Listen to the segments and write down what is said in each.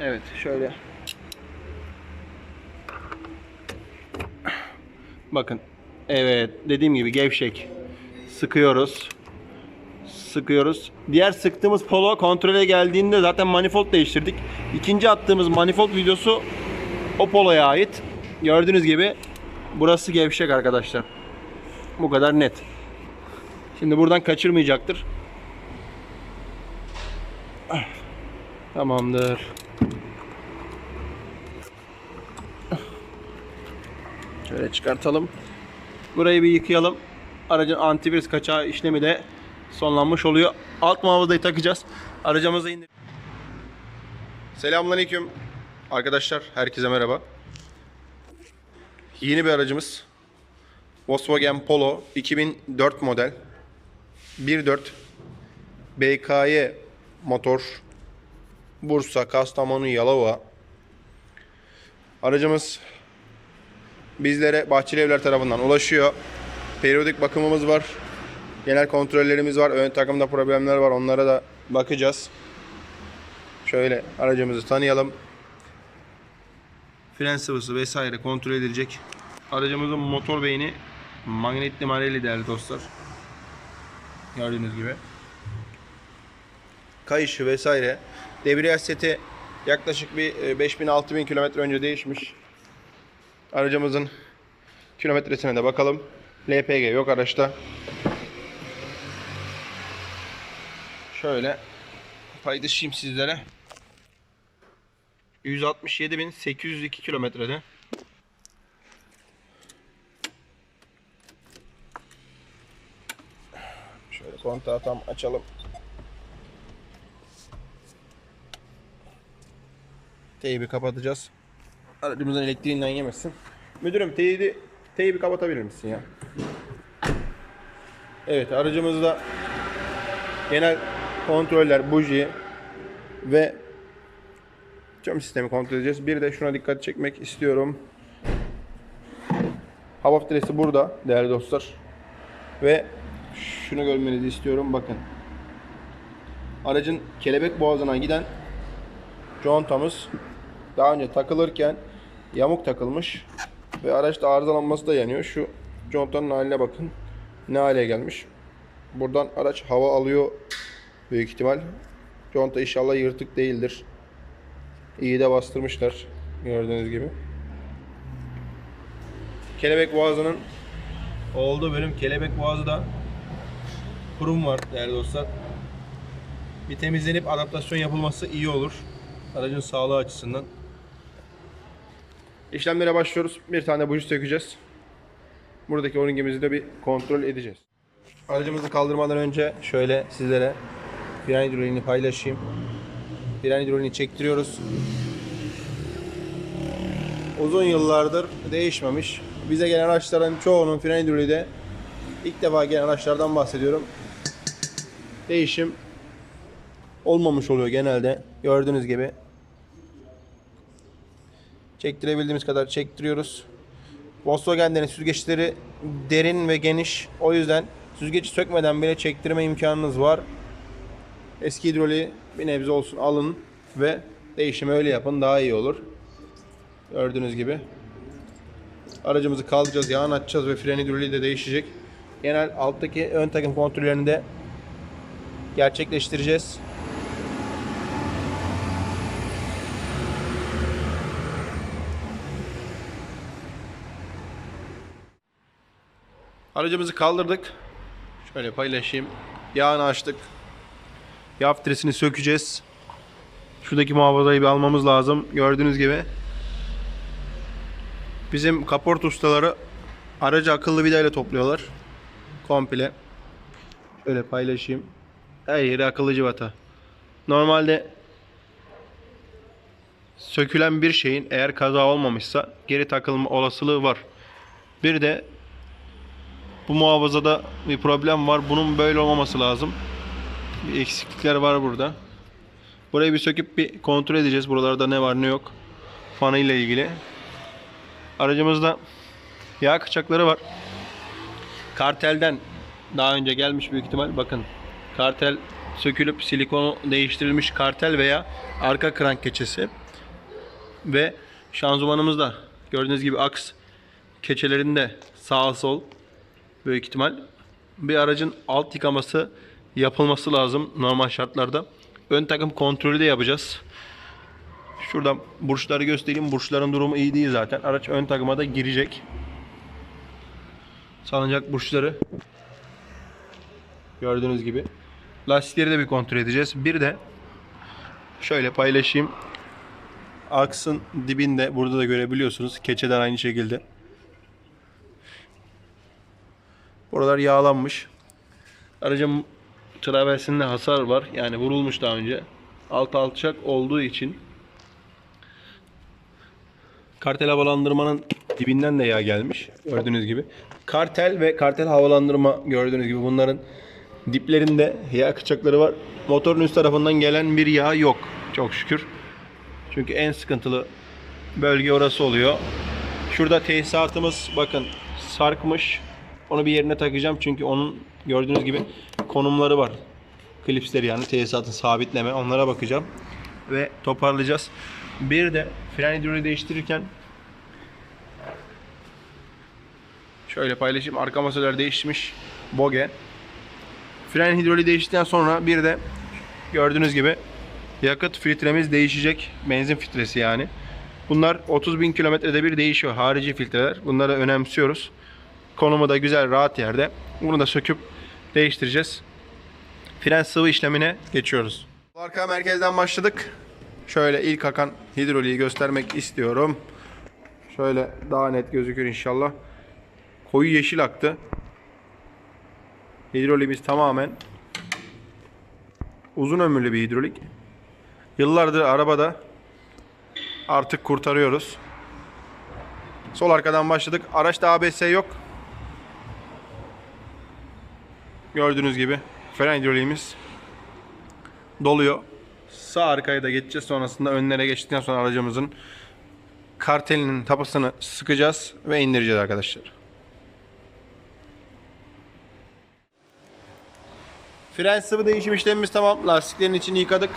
Evet şöyle. Bakın. Evet dediğim gibi gevşek. Sıkıyoruz. Sıkıyoruz. Diğer sıktığımız polo kontrole geldiğinde zaten manifold değiştirdik. İkinci attığımız manifold videosu o poloya ait. Gördüğünüz gibi burası gevşek arkadaşlar. Bu kadar net. Şimdi buradan kaçırmayacaktır. Tamamdır. Şöyle çıkartalım. Burayı bir yıkayalım. Aracın antivirüs kaçağı işlemi de sonlanmış oluyor. Alt muhafazayı takacağız. Aracımıza indir. Selamünaleyküm. Arkadaşlar herkese merhaba. Yeni bir aracımız. Volkswagen Polo 2004 model. 1.4 BKY motor. Bursa, Kastamonu, Yalova. Aracımız bizlere Bahçeli Evler tarafından ulaşıyor. Periyodik bakımımız var. Genel kontrollerimiz var. Ön takımda problemler var. Onlara da bakacağız. Şöyle aracımızı tanıyalım. Fren sıvısı vesaire kontrol edilecek. Aracımızın motor beyni magnetli mareli değerli dostlar. Gördüğünüz gibi. Kayışı vesaire. Debriyaj seti yaklaşık bir e, 5000-6000 kilometre önce değişmiş. Aracımızın kilometresine de bakalım. LPG yok araçta. Şöyle paylaşayım sizlere. 167.802 kilometrede. Şöyle kontağı tam açalım. Teybi kapatacağız. Aracımızın elektriğinden yemesin. Müdürüm teybi, teybi kapatabilir misin ya? Evet aracımızda genel kontroller, buji ve cam sistemi kontrol edeceğiz. Bir de şuna dikkat çekmek istiyorum. Hava filtresi burada değerli dostlar. Ve şunu görmenizi istiyorum bakın. Aracın kelebek boğazına giden contamız daha önce takılırken yamuk takılmış ve araçta arızalanması da yanıyor. Şu contanın haline bakın. Ne hale gelmiş. Buradan araç hava alıyor büyük ihtimal. Conta inşallah yırtık değildir. İyi de bastırmışlar gördüğünüz gibi. Kelebek boğazının olduğu bölüm kelebek boğazı da kurum var değerli dostlar. Bir temizlenip adaptasyon yapılması iyi olur. Aracın sağlığı açısından. İşlemlere başlıyoruz. Bir tane buji sökeceğiz. Buradaki o-ringimizi de bir kontrol edeceğiz. Aracımızı kaldırmadan önce şöyle sizlere fren hidroliğini paylaşayım. Fren hidroliğini çektiriyoruz. Uzun yıllardır değişmemiş. Bize gelen araçların çoğunun fren hidroliği de ilk defa gelen araçlardan bahsediyorum. Değişim olmamış oluyor genelde. Gördüğünüz gibi. Çektirebildiğimiz kadar çektiriyoruz. Volkswagen'lerin süzgeçleri derin ve geniş. O yüzden süzgeci sökmeden bile çektirme imkanınız var. Eski hidroliği bir nebze olsun alın ve değişimi öyle yapın daha iyi olur. Gördüğünüz gibi. Aracımızı kaldıracağız, yağını açacağız ve fren hidroliği de değişecek. Genel alttaki ön takım kontrollerini de gerçekleştireceğiz. Aracımızı kaldırdık. Şöyle paylaşayım. Yağını açtık. Yağ filtresini sökeceğiz. Şuradaki muhafazayı bir almamız lazım. Gördüğünüz gibi. Bizim kaport ustaları aracı akıllı vidayla topluyorlar. Komple. Şöyle paylaşayım. Her yeri akıllı civata. Normalde sökülen bir şeyin eğer kaza olmamışsa geri takılma olasılığı var. Bir de bu muhafazada bir problem var. Bunun böyle olmaması lazım. Bir eksiklikler var burada. Burayı bir söküp bir kontrol edeceğiz. Buralarda ne var ne yok. Fanı ile ilgili. Aracımızda yağ kaçakları var. Kartelden daha önce gelmiş büyük ihtimal. Bakın kartel sökülüp silikonu değiştirilmiş kartel veya arka krank keçesi. Ve şanzımanımız da gördüğünüz gibi aks keçelerinde sağ sol büyük ihtimal bir aracın alt yıkaması yapılması lazım normal şartlarda. Ön takım kontrolü de yapacağız. Şuradan burçları göstereyim. Burçların durumu iyi değil zaten. Araç ön takıma da girecek. Salıncak burçları gördüğünüz gibi. Lastikleri de bir kontrol edeceğiz. Bir de şöyle paylaşayım. Aksın dibinde burada da görebiliyorsunuz. Keçeden aynı şekilde. Buralar yağlanmış. Aracın traversində hasar var. Yani vurulmuş daha önce. Alt alçak olduğu için kartel havalandırmanın dibinden de yağ gelmiş. Gördüğünüz gibi. Kartel ve kartel havalandırma gördüğünüz gibi bunların diplerinde yağ kaçakları var. Motorun üst tarafından gelen bir yağ yok. Çok şükür. Çünkü en sıkıntılı bölge orası oluyor. Şurada tesisatımız bakın sarkmış. Onu bir yerine takacağım çünkü onun gördüğünüz gibi konumları var. Klipsleri yani tesisatın sabitleme onlara bakacağım. Ve toparlayacağız. Bir de fren hidroliği değiştirirken şöyle paylaşayım. Arka masalar değişmiş. Boge. Fren hidroliği değiştikten sonra bir de gördüğünüz gibi yakıt filtremiz değişecek. Benzin filtresi yani. Bunlar 30 bin kilometrede bir değişiyor. Harici filtreler. Bunları önemsiyoruz. Konumu da güzel, rahat yerde. Bunu da söküp değiştireceğiz. Fren sıvı işlemine geçiyoruz. Arka merkezden başladık. Şöyle ilk akan hidroliği göstermek istiyorum. Şöyle daha net gözükür inşallah. Koyu yeşil aktı. Hidroliğimiz tamamen uzun ömürlü bir hidrolik. Yıllardır arabada artık kurtarıyoruz. Sol arkadan başladık. Araçta ABS yok. Gördüğünüz gibi fren hidroliğimiz doluyor. Sağ arkaya da geçeceğiz. Sonrasında önlere geçtikten sonra aracımızın kartelinin tapasını sıkacağız ve indireceğiz arkadaşlar. Fren sıvı değişim işlemimiz tamam. Lastiklerin içini yıkadık.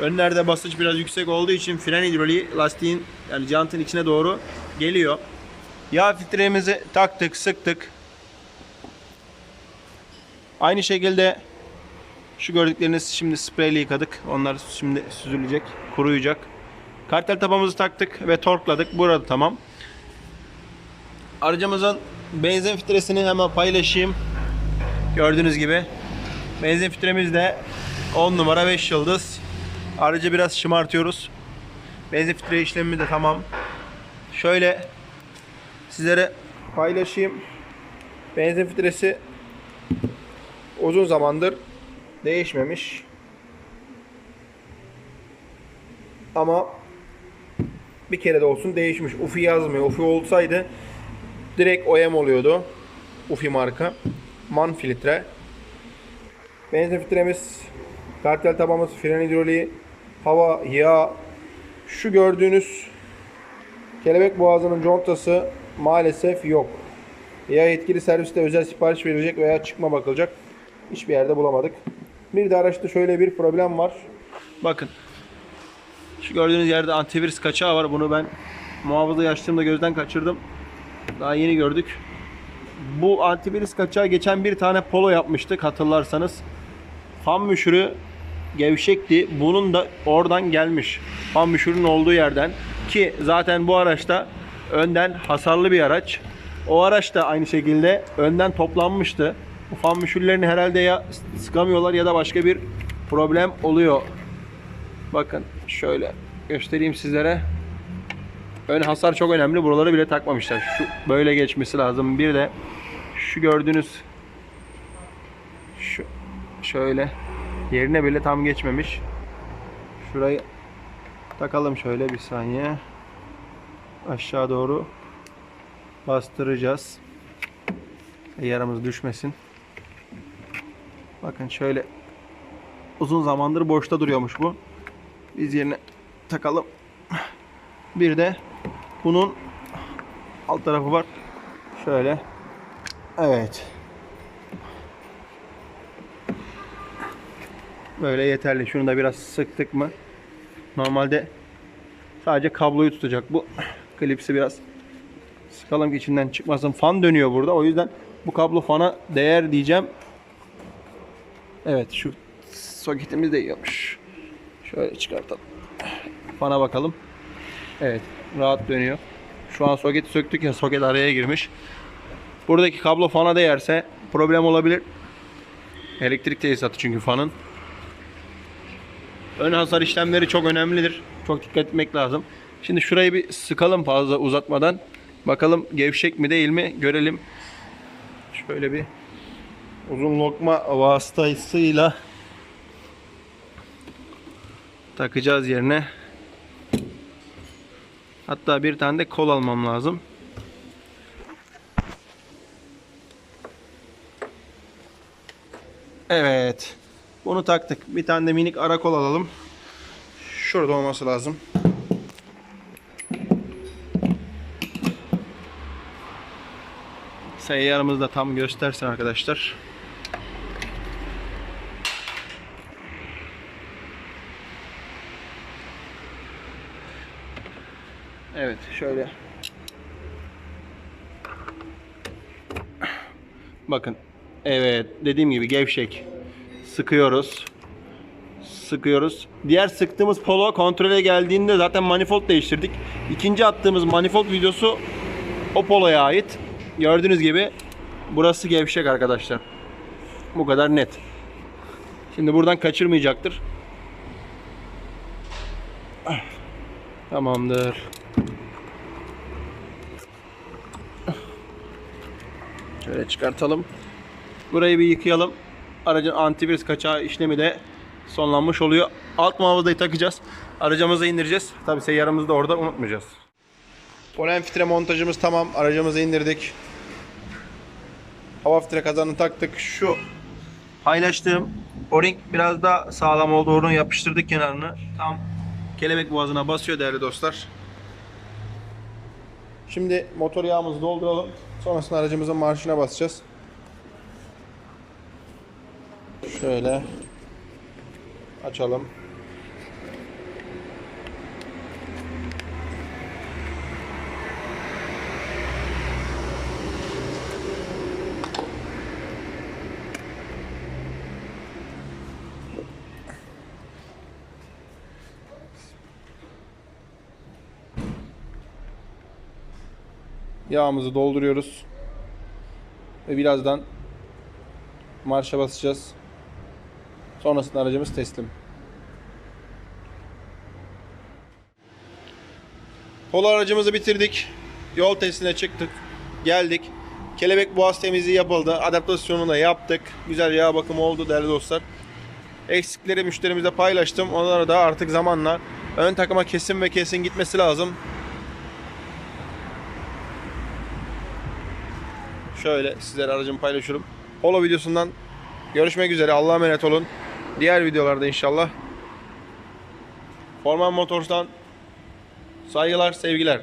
Önlerde basınç biraz yüksek olduğu için fren hidroliği lastiğin yani jantın içine doğru geliyor. Yağ filtremizi taktık, sıktık. Aynı şekilde şu gördükleriniz şimdi spreyle yıkadık. Onlar şimdi süzülecek, kuruyacak. Kartel tapamızı taktık ve torkladık. Burada tamam. Aracımızın benzin filtresini hemen paylaşayım. Gördüğünüz gibi. Benzin filtremiz de 10 numara 5 yıldız. Aracı biraz şımartıyoruz. Benzin filtre işlemi de tamam. Şöyle sizlere paylaşayım. Benzin filtresi uzun zamandır değişmemiş. Ama bir kere de olsun değişmiş. UFI yazmıyor. UFI olsaydı direkt OEM oluyordu. UFI marka. Man filtre. Benzin filtremiz, kartel tabamız, fren hidroliği, hava, yağ. Şu gördüğünüz kelebek boğazının contası maalesef yok. Ya yetkili serviste özel sipariş verilecek veya çıkma bakılacak. Hiçbir yerde bulamadık. Bir de araçta şöyle bir problem var. Bakın. Şu gördüğünüz yerde antivirüs kaçağı var. Bunu ben muhafızayı açtığımda gözden kaçırdım. Daha yeni gördük. Bu antivirüs kaçağı geçen bir tane polo yapmıştık hatırlarsanız. Fan müşürü gevşekti. Bunun da oradan gelmiş. Fan müşürünün olduğu yerden. Ki zaten bu araçta önden hasarlı bir araç. O araç da aynı şekilde önden toplanmıştı. Bu fan müşürlerini herhalde ya sıkamıyorlar ya da başka bir problem oluyor. Bakın şöyle göstereyim sizlere. Ön hasar çok önemli. Buraları bile takmamışlar. Şu böyle geçmesi lazım. Bir de şu gördüğünüz şu şöyle yerine bile tam geçmemiş. Şurayı takalım şöyle bir saniye. Aşağı doğru bastıracağız. Yaramız düşmesin. Bakın şöyle uzun zamandır boşta duruyormuş bu. Biz yerine takalım. Bir de bunun alt tarafı var. Şöyle. Evet. Böyle yeterli. Şunu da biraz sıktık mı? Normalde Sadece kabloyu tutacak. Bu klipsi biraz sıkalım ki içinden çıkmasın. Fan dönüyor burada. O yüzden bu kablo fana değer diyeceğim. Evet şu soketimiz de yiyormuş. Şöyle çıkartalım. Fana bakalım. Evet rahat dönüyor. Şu an soketi söktük ya soket araya girmiş. Buradaki kablo fana değerse problem olabilir. Elektrik tesisatı çünkü fanın. Ön hasar işlemleri çok önemlidir. Çok dikkat etmek lazım. Şimdi şurayı bir sıkalım fazla uzatmadan. Bakalım gevşek mi değil mi görelim. Şöyle bir uzun lokma vasıtasıyla takacağız yerine. Hatta bir tane de kol almam lazım. Evet. Bunu taktık. Bir tane de minik ara kol alalım. Şurada olması lazım. Seyyarımızı da tam göstersin arkadaşlar. Evet şöyle. Bakın. Evet dediğim gibi gevşek. Sıkıyoruz. Sıkıyoruz. Diğer sıktığımız polo kontrole geldiğinde zaten manifold değiştirdik. İkinci attığımız manifold videosu o poloya ait. Gördüğünüz gibi burası gevşek arkadaşlar. Bu kadar net. Şimdi buradan kaçırmayacaktır. Tamamdır. Şöyle çıkartalım. Burayı bir yıkayalım. Aracın antivirüs kaçağı işlemi de sonlanmış oluyor. Alt muhafazayı takacağız. Aracımıza indireceğiz. Tabi seyyarımızı da orada unutmayacağız. Polen filtre montajımız tamam. Aracımızı indirdik. Hava filtre kazanını taktık. Şu paylaştığım o-ring biraz daha sağlam oldu. Onu yapıştırdık kenarını. Tam kelebek boğazına basıyor değerli dostlar. Şimdi motor yağımızı dolduralım. Sonrasında aracımızın marşına basacağız. Şöyle açalım. Yağımızı dolduruyoruz. Ve birazdan marşa basacağız. Sonrasında aracımız teslim. Polo aracımızı bitirdik. Yol testine çıktık. Geldik. Kelebek boğaz temizliği yapıldı. Adaptasyonunu da yaptık. Güzel yağ bakımı oldu değerli dostlar. Eksikleri müşterimizle paylaştım. Onlara da artık zamanla ön takıma kesin ve kesin gitmesi lazım. Şöyle sizlere aracımı paylaşıyorum. Polo videosundan görüşmek üzere. Allah'a emanet olun. Diğer videolarda inşallah. Forman Motors'tan saygılar, sevgiler.